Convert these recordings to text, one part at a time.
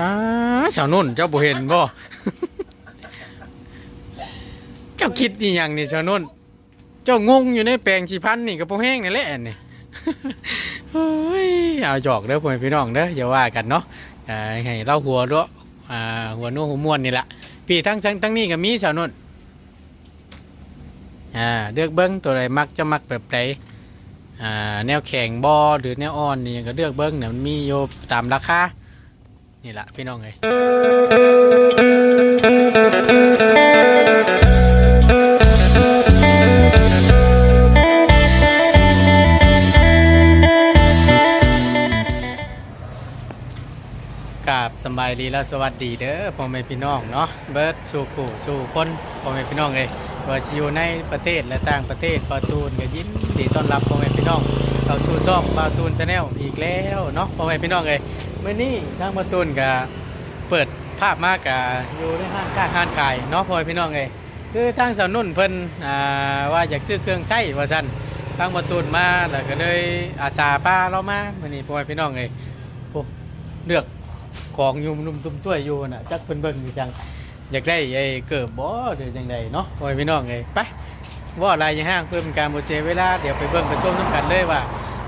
อ้าสาวนุ่นเจ้าบ่เห็นบ่ เจ้าคิดนี่ยังนี่สาวนุ่น เจ้างงอยู่ในแปลงสีพันนี่กับพวกแห้งนี่แหละนี่ เฮ้ยเอาหยอกเด้อพ่อแม่พี่น้องเด้ออย่าว่ากันเนาะอ่าให้เล่าหัวเด้ออ่าหัวโน้หัวม้วนนี่แหละพี่ทั้งทั้งทั้งนี้ก็มีสาวนุ่นอ่าเลือกเบิ้งตัวใดมักจะมักแบบใดอ่าแนวแข็งบอหรือแนวอ่อนนี่ก็เลือกเบิ้งเนี่ยมันมีอยู่ตามราคา นี่แหละพี่น้องเอ้ยกาบสบายดีและสวัสดีเด้อพ่อแม่พี่น้องเนาะเบิร์ดสู่ขู่สู่คนพ่อแม่พี่น้องเอ้ยว่าสิอยู่ในประเทศและต่างประเทศปาตูนก็ยินดีต้อนรับพ่อแม่พี่น้องเข้าสู่ช่องปาตูนชาแนลอีกแล้วเนาะพ่อแม่พี่น้องเอ้ย มื้อนี้ทางปาตูนก็เปิดภาพมากกอยู่ในห้างค้าห้างขายเนาะพ่อแม่พี่น้องเอ้ยคือทางสาวนุ่นเพิ่นอ่าว่าอยากซื้อเครื่องใช้ว่าซั่นทางปาตูนมาแล้วก็เลยอาสาพาเรามามื้อนี้พ่อแม่พี่น้องเอ้ยโอ้เลือกของอยู่นุ่มตุ้มต้วยอยู่น่ะจักเพิ่นเบิ่งอยู่จังอยากได้ไอ้เกิบบ่หรือจังใดเนาะโอ้ยพี่น้องเอ้ยไปว่าอะไรย่าห้างเพื่อเป็นการบ่เสียเวลาเดี๋ยวไปเบิ่งไปชมนํกันเลยว่า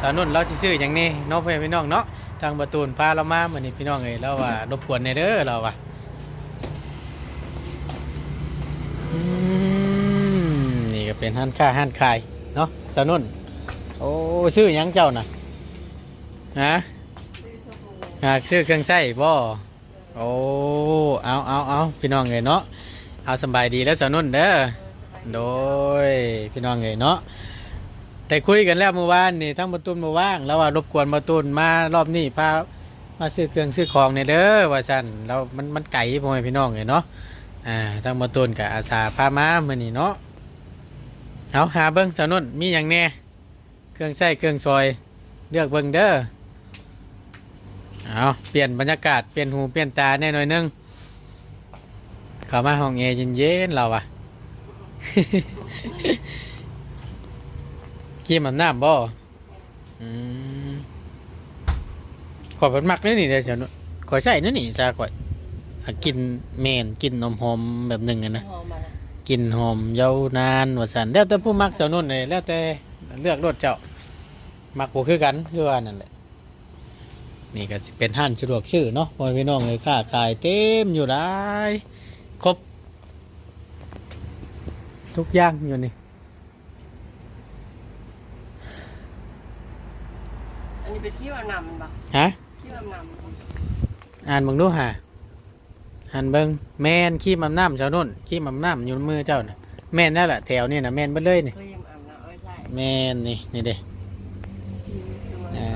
สาวนุ่นเราสิซื้อหยังนี่เนาะพ่อนพี่น้องเนาะ ทางประตูนพาเรามาเหมือนนี้พี่น้องเอ้ยแล้วว่ารบกวนในเด้อเราว่าอืมนี่ก็เป็นห้านค้าห้านขายเนาะสนุ่นโอ้ซื้อยังเจ้าน่ะฮะหากซื้อเครื่องใช้บ่โอ้เอาเอาเอาพี่น้องเอ้ยเนาะเอาสบายดีแล้วสนุ่นเด้อโดยพี่น้องเอ้ยเนาะ แต่คุยกันแล้วเมื่อวานนี่ทั้งประตูนมาว่าง แล้วว่ารบกวนประตูนมารอบนี้พามาซื้อเครื่องซื้อของเนี่ยเด้อว่าสั่นเรามันมันไก่พ่อแม่พี่น้องเอ้ยเนาะอ่าทั้งประตูนกับอาสาพามามื้อนี้เนาะเอาหาเบิ่งสนุนมีหยังแน่เครื่องใช้เครื่องซอยเลือกเบิ่งเด้อเอาเปลี่ยนบรรยากาศเปลี่ยนหูเปลี่ยนตาแน่หน่อยนึงเข้ามาห้องเอเย็นๆเราอะ กินมันน้ำบ่อืมขอยเพิ่นมักเลยนี่เดี๋ยวฉันขอยใส่นี่นี่จ้าข่อยหากินเมนกินนมหอมแบบหนึ่งอะนะ หอมมาละกินหอมยาวนานว่าสันแล้วแต่ผู้มักเจ้านุ่นเลยแล้วแต่เลือกรสเจ้า มักบ่คือกันคือว่านั่นแหละ นี่ก็สิเป็นห้านสะดวกชื่อเนาะพ่อพี่น้องเลยค่าขายเต็มอยู่ได้ครบ ทุกอย่างอยู่นี่ อันนี้ เป็นขี้วานำมันปะฮะขี้วานำมันปะอ่านเบิ่งดูหาอ่านเบิ่งแม่นขี้มำน้ำเจ้านุ่นขี้มำน้ำอยู่ในมือเจ้าน่ะแม่นนั่นแหละแถวนี่น่ะแม่นเบิดเลยนี่เคยยำอ่ำนะเอ้ยใช่แม่นนี่นี่เด้ขี้สวยอ่า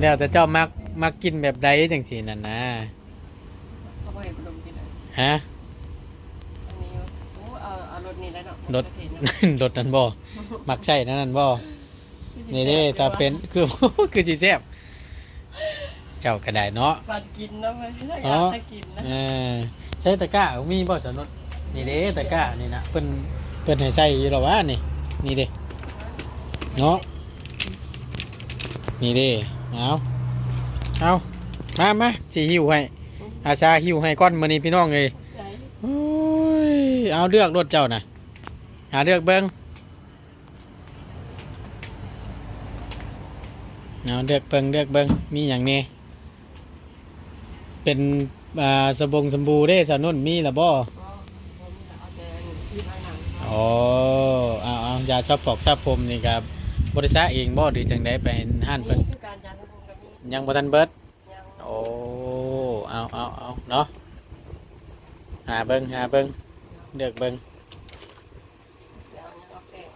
แล้วแต่เจ้ามักมักกินแบบใดจังสีนั่นนะเขาบอกเห็นขนมกินอะฮะอันนี้โอ้เอาเอารถนี้แล้วเนาะรถเห็นเนาะรถ นั้นบ่มักใช่นั่นนั่นบ่ นี่เด้ถ้าเป็นคือ คือสิแซ่บเจ้าก็ได้เนาะปัดกินนะไม่ใช่อ๋อยาอกจะกินนะเออใช้ตะกร้ามีบ่สนุนนี่เด้ตะกร้านี่นะเพิ่นเพิ่นให้ใส่อยู่หรอวะนี่ นี่เด้เนาะนี่เด้เอาเอามามาสิหิวให้อาชาหิวให้ก้อนมื้อนี้พี่น้องเอ้ยใจโอ้ยเอาเลือกรถเจ้านะหาเลือกเบิ้ง เอาเลือกเบิ้งเลือกเบิ้งมีอย่างนี้เป็นอ่าสบงสมบูเด้สาวนุ่นมีหรือบ่ก็ผมเอาแต่ขี้วานำอ๋อเอาเอายาชอบปอกชอบผมนี่ครับบริษัทเองบ่หรือจังไดไปเห็นห้านเพิ่นคือการจานของผมกับนี้ยังบ่ทันเบิดยังโอ้เอาเอาเอาเนาะหาเบิ้งหาเบิ้งเลือกเบิ้ง เดี๋ยวยังเอาแป้ง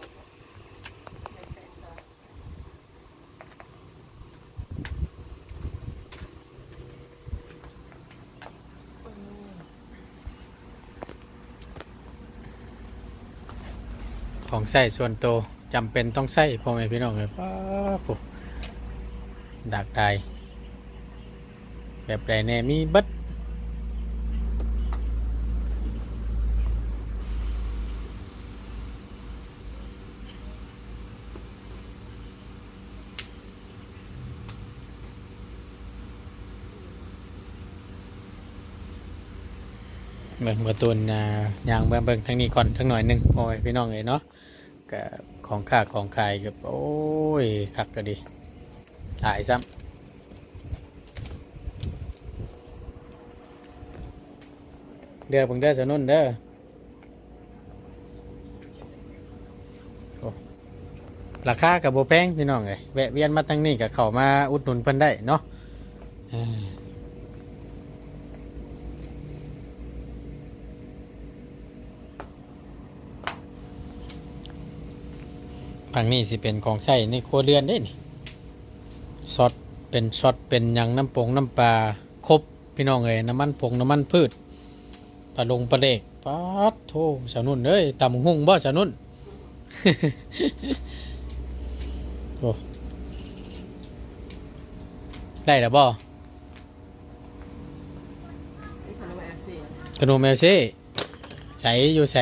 ของใส่ส่วนตัวจำเป็นต้องใส่พ่อแม่พี่น้องเลยป้าปุ๊ดักใดแบบใดแน่มีบิดเบิ่งประตูนยางเบิ่งเบิ่งทางนี้ก่อนสักหน่อยหนึ่งพอพี่น้องเอ้ยเนาะ ก็ของค่าของขายกับโอ้ยคักก็ดีหลายซ้ำเดือเบิ่งเด้อสนุนเด้อราคากับโบแพงพี่น้องเอ้ยแวะเวียนมาทางนี้ก็เขามาอุดหนุนเพิ่นได้เนาะ ฝั่งนี้สิเป็นของใช้ในครัวเรือนได้นี่ซอสเป็นซอสเป็นหยังน้ำปงน้ำปลาครบพี่น้องเอ้ยน้ำมันผงน้ำมันพืชปลาลงปลาเล็กปัดโทสาวนุ่นเอ้ยตำหุ่งบ่สาวนุ่นโอ้ได้แล้วบ่นี่ขนมแอฟซีขนมแมวซี่ใสอยู่ใส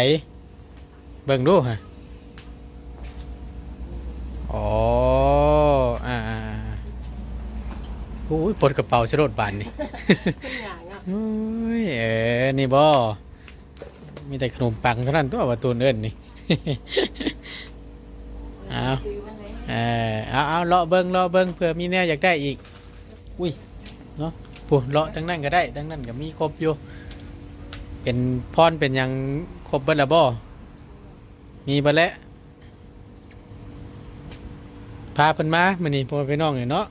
เบิ่งดูฮะอ๋ออ่าอ่าอ่าโอ้ย ปลดกระเป๋าสรดบานนี่ขึ้นอย่างอะโอ้ยเออนี่บ่มีแต่ขนมปังเท่านั้นตัวว่าตูนเอิ้นนี่อ้าวซื้อมาเลยเออเอาเอาเลาะเบิ้งเลาะเบิ้งเผื่อมีแนวอยากได้อีก อุ้ยเนาะปูเลาะทั้งนั้นก็ได้ทั้งนั้นก็มีครบอยู่เป็นพรเป็นหยังครบเบิดและบ่มีเบิดแล้วพาเพิ่นมามื้อนี้พ่อพี่น้องนี่เนาะ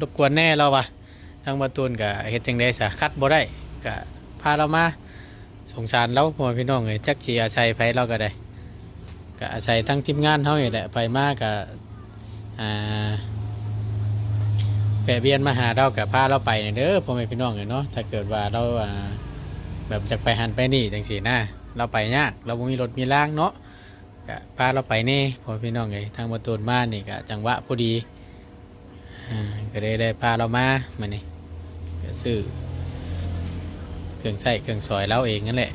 รบกวนแน่เราว่ะ ทางประตูนก็เฮ็ดจังได๋ซะคัดบ่ได้ก็พาเรามาสงสารเราพ่อพี่น้องเอ้ยจักสิอาศัยไผเราก็ได้ก็อาศัยทั้งทีมงานเฮานี่แหละไปมาก็อ่าแปะเวียนมาหาเรากับพาเราไปเนี่ยเด้อพ่อแม่พี่น้องเนาะถ้าเกิดว่าเราอ่าแบบจะไปหันไปนี่จังสีนะเราไปยากเราบ่มีรถมีล่างเนาะก็พาเราไปนี่พ่อพี่น้องไงทางประตูนมานี่ก็จังหวะพอดีอ่าก็เลยได้พาเรามามานี่ ก็ซื้อเครื่องใส่เครื่องสอยเราเองนั่นแหละ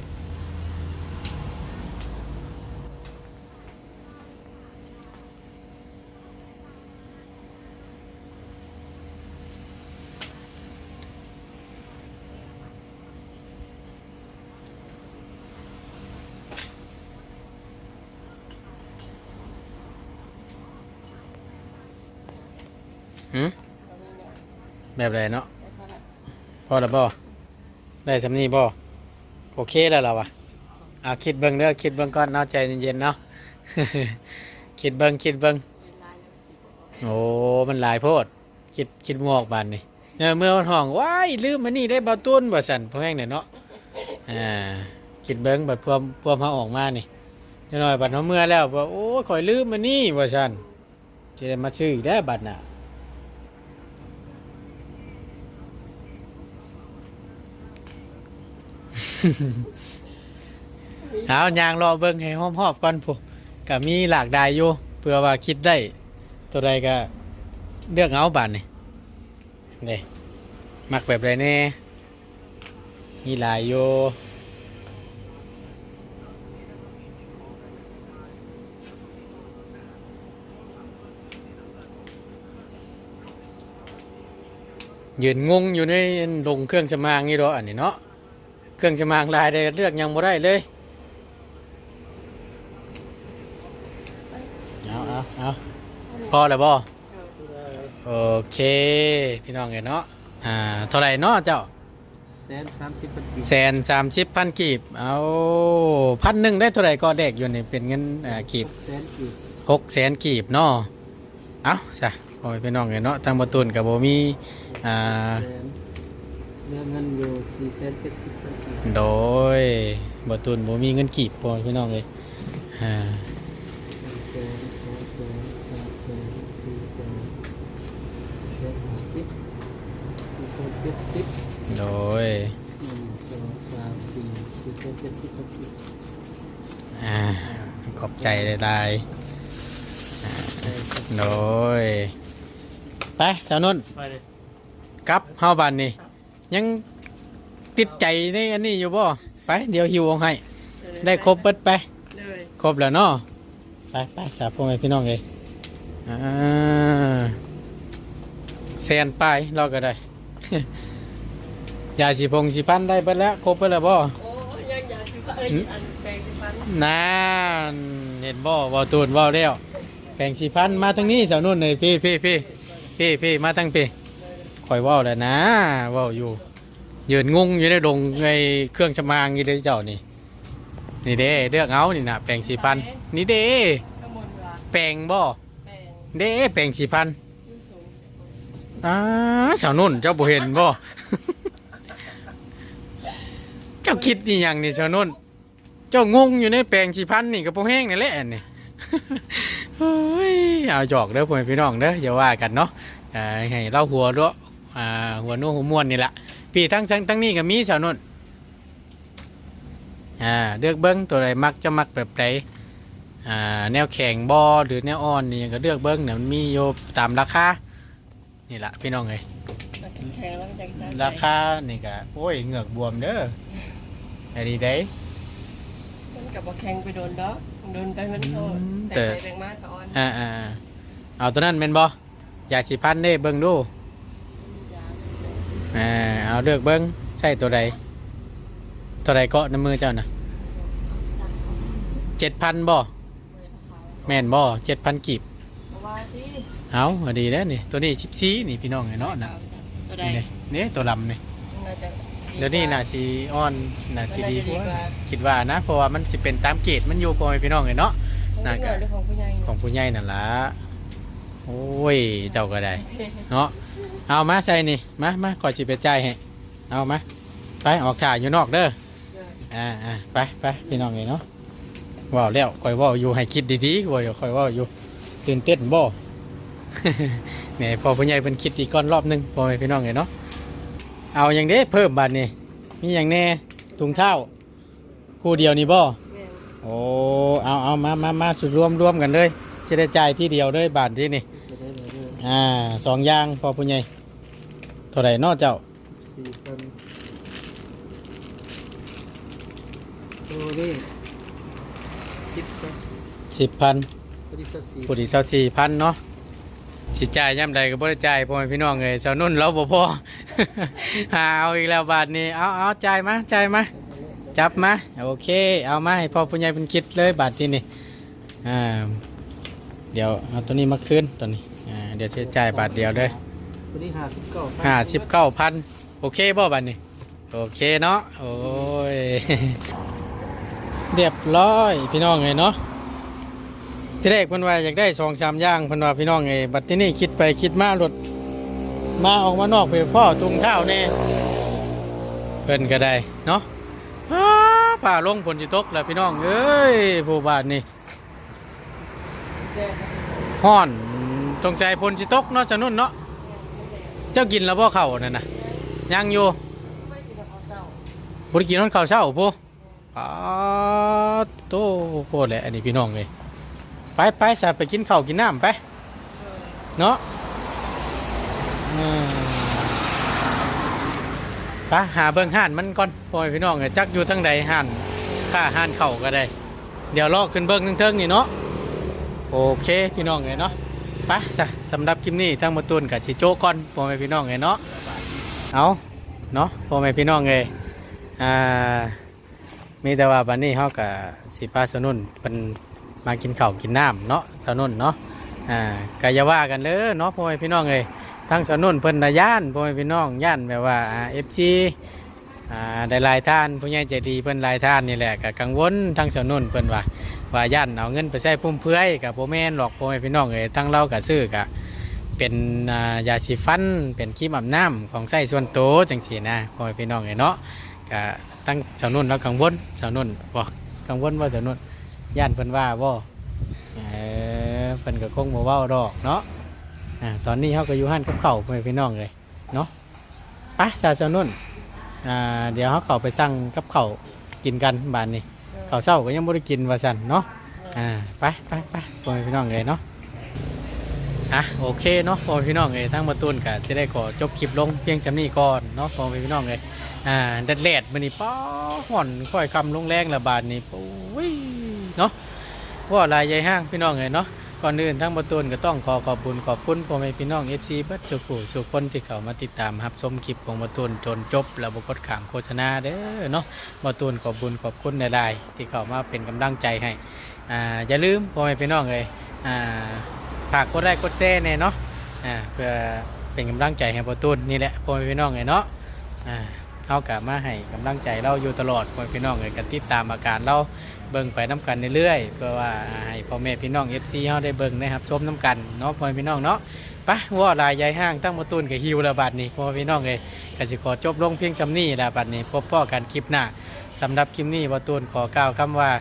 แบบไรเนาะ อแล้วบ่ได้สำนีบ่โอเคแล้วเราอะเอาคิดเบิ่งเด้อคิดเบิ่งก่อนเนาะใจเย็นๆเนาะ คิดเบิ่งคิดเบิ่งโอ้มันหลายโพด คิดคิดงอกบานนี่เออเมื่อวันห้องว้ายลืมมันนี่ได้เบาตุ้นบ่สั่นพ่อแห้งเนี่ยเนาะอ่าคิดเบิ่งบัดพวมพวมเฮาออกมานี่จักหน่อยบัดเฮาเมื่อแล้วว่าโอ้ยข่อยลืมมันนี่ว่าสั่นจะได้มาซื้ออีกแล้บัดน่ะ เอายางรอเบิ่งให้หอมๆก่อนพุก็มีหลากหลายอยู่เพื่อว่าคิดได้ ตัวใดก็เลือกเอาบานนี่เด้มักแบบไรแน่มีหลายอยู่ยืนงงอยู่ในลงเครื่องสมางนี่ดอกอันนี้เนาะ เครื่องสมางลายได้เลือกยังบ่ได้เลยเอาเอาเอาพอแล้วบ่เออโอเค พี่น้องเห็นเนาะอ่าเท่าไหร่เนาะเจ้าแสนสามสิบปันกีแสนสามสิบพันกีบเอาพันหนึ่งได้เท่าไหร่ก็เด็กอยู่นี่เป็นเงินอ่ากีบแสนกีบหกแสนกีบเนาะเอาจ้ะโอ้ยพี่น้องเห็นเนาะทางประตูนกับโบมีอ่าแสน เรื่องเงินอยู่สี่แสนเจ็ดสิบปันกีบโดยประตูนโบมีเงินกีบพอพี่น้องเลยอ่าแสนสองแสนสามแสนสี่แสนแสนห้าสิบสี่แสนเจ็ดสิบโดยหนึ่งสองสามสี่สี่แสนเจ็ดสิบปันกีบอ่าขอบใจหลายๆโดยไปสาวนุ่นไปเลยกลับเฮาบ้านนี่ ยังติดใจในอันนี้อยู่บ่ไป เดี๋ยวหิวเอาให้เออได้ครบเบิดไป เลยครบแล้วเนาะไปไปสาพ่อแม่พี่น้องเลยอ่าแซนไปเราก็ได้ ยาสีพงสีพันได้เบิดแล้ว ครบเบิดแล้วบ่โอ้ยยังยังเอ้ยอันแปลงสีฟันนั่นเห็นบ่บ่ตูนบ่แล้วแปลงสีพันมาทางนี้สาวนุ่นเลยพี่พี่พี่พี่พี่มาทางพี่ คอยว้าแล้วนะว้าอยู่ยืนงงอยู่ในดงไอเครื่องชมางอยู่เด้เจ้านี่ นี่เด้เลือกเอานี่นะแปลงสี่พันนี่เด้แปลงบ่เด้แปลงสี่พันอ้าสาวนุ่นเจ้าบ่เห็นบ่เจ้าคิดนี่ยังนี่สาวนุ่น เจ้างงอยู่ในแปลงสี่พันนี่กับโปแห้งนี่แหละนี่เฮ้ยเอาหยอกเด้อพ่อพี่น้องเด้ออย่าว่ากันเนาะให้เล่าหัวด้วย อ่าหัวโน้หัวม้วนนี่แหละพี่ทั้งทั้งทั้งนี้ก็มีสาวนุ่นอ่าเลือกเบิ้งตัวใดมักจะมักแบบใดอ่าแนวแข็งบอหรือแนวอ่อนนี่ก็เลือกเบิ้งเนี่ยมันมีอยู่ตามราคานี่แหละพี่น้องเอ้ยแข็งแล้วก็จะสะใจราคานี่ก็โอ้ยเหงือกบวมเด้อไอ้ดีเด้มันกับว่าแข็งไปโดนดอกโดนไปมันโทษอืมแต่แต่ไปแบ่งมากกับออนอ่าอ่าอ่าเอาตัวนั้นเป็นบ่ยาสีพันเด้เบิ้งดูอ่า เอาเลือกเบิ้งใช่ตัวใด ตัวใดเกาะในมือเจ้าน่ะเจ็ดพันบ่แม่นบ่เจ็ดพันกีบว่าที่เอาพอดีแล้วนี่ ตัวนี้ชิปซีนี่พี่น้องไงเนาะนะตัวใดนี่นี่นี่ตัวลำนี่น่าจะเดี๋ยวนี้น่าสีอ่อนน่าสีดีกกว่าว่าคิดว่านะ เพราะว่ามันจะเป็นตามเกรดมันอยู่พ่อแม่พี่น้องไงเนาะน่าน่าจะจะของผู้ใหญ่ของผู้ใหญ่นั่นละโอ้ยเจ้าก็ได้ เนาะ เอามาใส่นี่มามาขอจิไปจ่ายให้เอามาไปออกถ่ายอยู่นอกเด้ออ่าอ่าไปไปพี่น้องเลยเนาะว้าวแล้วคอยเว่าอยู่ให้คิดดีๆคอยคอยเว่าอยู่ตื่นเต้นบ่ เนี่ยพอผู้ใหญ่เป็นคิดอีกก้อนรอบหนึงพอให้พี่น้องเลยเนาะเอาอย่างเด้เพิ่มบัตรนี่มีอย่างแน่ถุงเท้าคู่เดียวนี่บ่โอ้ เอาเอามามามาสุดรวมรวมกันเลยจะได้จ่ายที่เดียวเลยบาทที่นี่จะได้เลย อ่าสองอย่างพอผู้ใหญ่เท่าไหร่เนอเจ้าสี่พันโอ้นี่สิบพันสิบพันตัวที่สักสี่ผู้ที่เศร้าสี่พันเนาะสิจ่ายย่ำใดก็บ่ได้จ่ายพ่อแม่พี่น้องเลยเสาวนุ่นเราบ่พอ หาเอาอีกแล้วบาทนี้เอาเอาจ่ายมาจ่ายมาจับมาโอเค เอามาให้พ่อผู้ใหญ่เป็นคิดเลยบาทที่นี่อ่าเดี๋ยวเอาตัวนี้มาคืนตัวนี้อ่า เดี๋ยวจะจ่ายบาทเดียวเลยตัวนี้ห้าสิบเก้าห้าสิบเก้าพันโอเคบ่บาทนี้ โอเคเนาะโอ้ยเรียบร้อยพี่น้องเลยเนาะที่แรกเพิ่นว่าอยากได้สองสามอย่างเพิ่นว่าพี่น้องไงบัดที่นี่คิดไปคิดมารถมาออกมานอกไปพ่อตุงเท้าแน่เพิ่นก็ได้เนาะอ้าผ่าลงฝนสิตกแล้วพี่น้องเอ้ยผู้บาทนี่ฮ้อน ตรงใจฝนสิตกเนาะสนุนเนาะเจ้ากินแล้วบ่อเข้านั่นนะยังอยู่บ่ได้กินนอนข้าวเช้าพุอ้าโตโพดแหละอันนี้พี่น้องเอ้ยไปไปสาไปกินข้าวกินน้ำไปเนาะไปหาเบิ่งห่านมันก่อนพ่อพี่น้องเอ้ยจักอยู่ทั้งใดห่านค่าห่านเข่าก็ได้ เดี๋ยวลอกขึ้นเบิ่งเทิงๆนี่เนาะโอเคพี่น้องเอ้ยเนาะ ไปซะสำหรับคลิปนี้ทั้งหมาตุนกับชิโจก่อนพ่อแม่พี่น้องเอ้ยเนาะเอาเนาะพ่อแม่พี่น้องเอ้ยอ่ามีแต่ว่าบัดนี้เฮากับสิพาสนุนเป็นมากินข้าวกินน้ำเนาะสานุ่นเนาะอ่ากายว่ากันเลยเนาะพ่อแม่พี่น้องเอ้ยทั้งสานุ่นเพิ่นน่ะย่านพ่อแม่พี่น้องย่านแบบว่าเอฟซีอ่าได้หลายท่านผู้ใหญ่ใจดีเพิ่นหลายท่านนี่แหละก็กังวลทั้งสานุ่นเพิ่นว่า ว่าย่านเอาเงินไปใช้พุ่มเพื่อยกับพ่อแม่นหรอกพ่อแม่พี่น้องเอ้ยทั้งเราก็ซื้อก็เป็นยาสีฟัน เป็นครีมอาบน้ำของใช้ส่วนโตจังซี่นะพ่อแม่พี่น้องเอ้ยเนาะก็ทั้งสาวนุ่นเรากังวลสาวนุ่นบ่กังวลว่าสาวนุ่นย่านเพิ่นว่าบ่เออเพิ่นก็คงบ่เว้าดอกเนาะอ่าตอนนี้เฮาก็อยู่ห้านกับเข้าวไปพี่น้องเลยเนาะไปสาวสนุ่นอ่าเดี๋ยวเฮาเข้าไปสั่งกับเข้ากินกันบานนี้ ข้าวเช้าก็ยังบ่ได้กินว่าซั่นเนาะอ่าไปไปไปพ่อแม่พี่น้องเลยเนาะอะโอเคเนาะพ่อแม่พี่น้องเลยทั้งมาตูนก็สิได้ขอจบคลิปลงเพียงจำนี้ก่อนเนาะพ่อแม่พี่น้องเลยอ่าแดดแลดมื้อนี้ป้อห่อนค่อยคำลงแรงละบาดนี้ปุ้ยเนาะว่าลายใหญ่ห้างพี่น้องเลยเนาะ ก่อนอื่นทั้งประตูนก็ต้องขอขอบคุณขอบคุณพ่อแม่พี่น้อง FC เบิดสุขุสุขคนที่เข้ามาติดตามรับชมคลิปของประตูนจนจบแล้วบกดขามโฆษณาเด้อเนาะประตูนขอบคุณขอบคุณหลายๆที่เข้ามาเป็นกำลังใจให้อ่าอย่าลืมพ่อแม่พี่น้องเลยอ่าฝากกดไลค์กดแชร์แน่เนาะอ่าเพื่อเป็นกำลังใจให้ประตูนนี่แหละพ่อแม่พี่น้องเลยเนาะอ่า เฮากลับมาให้กำลังใจเราอยู่ตลอดพ่อแม่พี่น้องเลยกันติดตามอาการเราเบิ่งไปน้ำกันเรื่อยๆเพื่อว่าให้พ่อแม่พี่น้อง FC เฮาได้เบิ่งนะครับชมน้ำกันเนาะพ่อแม่พี่น้องเนาะปะว่าลายใหญ่ห้างตั้งประตูนกับฮิวแล้วบัดนี้พ่อแม่พี่น้องเอ้ยก็สิขอจบลงเพียงซำนี้แล้วบัดนี้พบพ่อกันคลิปหน้าสำหรับคลิปนี้ประตูนขอกล่าวคำว่า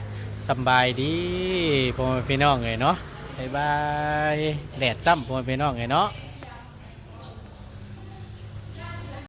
สบายดีพ่อแม่พี่น้องเอ้ยเนาะบ๊ายบายแดดซ้ำพ่อแม่พี่น้องเอ้ยเนาะ